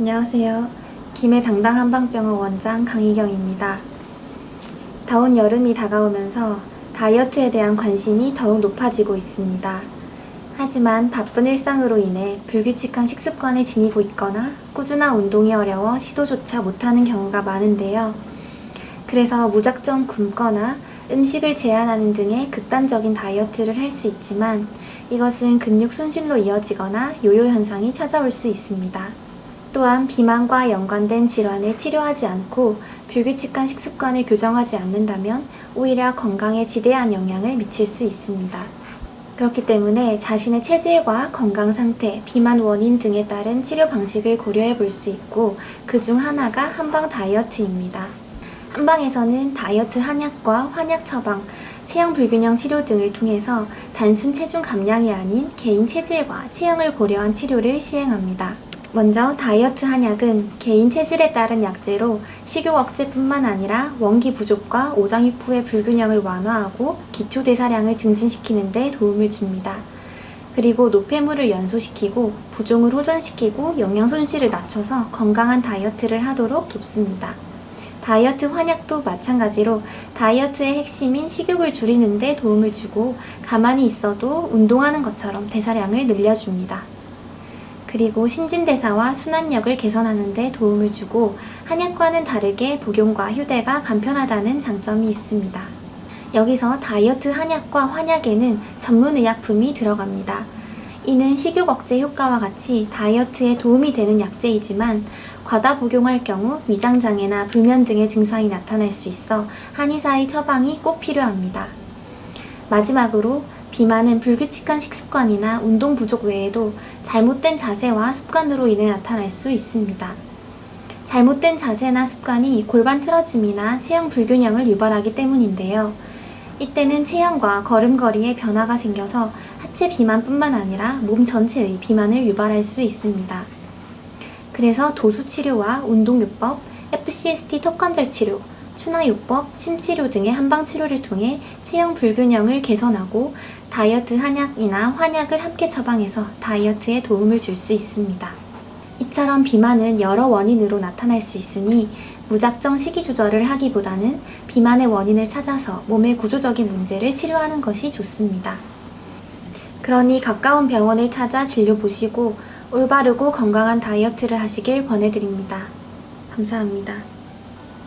안녕하세요. 김해 당당 한 방병원 원장 강희경입니다. 더운 여름이 다가오면서 다이어트에 대한 관심이 더욱 높아지고 있습니다. 하지만 바쁜 일상으로 인해 불규칙한 식습관을 지니고 있거나 꾸준한 운동이 어려워 시도조차 못하는 경우가 많은데요. 그래서 무작정 굶거나 음식을 제한하는 등의 극단적인 다이어트를 할 수 있지만 이것은 근육 손실로 이어지거나 요요 현상이 찾아올 수 있습니다. 또한 비만과 연관된 질환을 치료하지 않고 불규칙한 식습관을 교정하지 않는다면 오히려 건강에 지대한 영향을 미칠 수 있습니다. 그렇기 때문에 자신의 체질과 건강 상태, 비만 원인 등에 따른 치료 방식을 고려해 볼 수 있고 그 중 하나가 한방 다이어트입니다. 한방에서는 다이어트 한약과 환약 처방, 체형 불균형 치료 등을 통해서 단순 체중 감량이 아닌 개인 체질과 체형을 고려한 치료를 시행합니다. 먼저 다이어트 한약은 개인 체질에 따른 약제로 식욕 억제뿐만 아니라 원기 부족과 오장육부의 불균형을 완화하고 기초 대사량을 증진시키는 데 도움을 줍니다. 그리고 노폐물을 연소시키고 부종을 호전시키고 영양 손실을 낮춰서 건강한 다이어트를 하도록 돕습니다. 다이어트 환약도 마찬가지로 다이어트의 핵심인 식욕을 줄이는 데 도움을 주고 가만히 있어도 운동하는 것처럼 대사량을 늘려줍니다. 그리고 신진대사와 순환력을 개선하는 데 도움을 주고 한약과는 다르게 복용과 휴대가 간편하다는 장점이 있습니다. 여기서 다이어트 한약과 환약에는 전문의약품이 들어갑니다. 이는 식욕 억제 효과와 같이 다이어트에 도움이 되는 약제이지만 과다 복용할 경우 위장장애나 불면 등의 증상이 나타날 수 있어 한의사의 처방이 꼭 필요합니다. 마지막으로 비만은 불규칙한 식습관이나 운동 부족 외에도 잘못된 자세와 습관으로 인해 나타날 수 있습니다. 잘못된 자세나 습관이 골반 틀어짐이나 체형 불균형을 유발하기 때문인데요. 이때는 체형과 걸음걸이에 변화가 생겨서 하체 비만뿐만 아니라 몸 전체의 비만을 유발할 수 있습니다. 그래서 도수 치료와 운동요법, FCST 턱관절 치료, 추나요법, 침치료 등의 한방 치료를 통해 체형 불균형을 개선하고 다이어트 한약이나 환약을 함께 처방해서 다이어트에 도움을 줄 수 있습니다. 이처럼 비만은 여러 원인으로 나타날 수 있으니 무작정 식이 조절을 하기보다는 비만의 원인을 찾아서 몸의 구조적인 문제를 치료하는 것이 좋습니다. 그러니 가까운 병원을 찾아 진료 보시고 올바르고 건강한 다이어트를 하시길 권해드립니다. 감사합니다.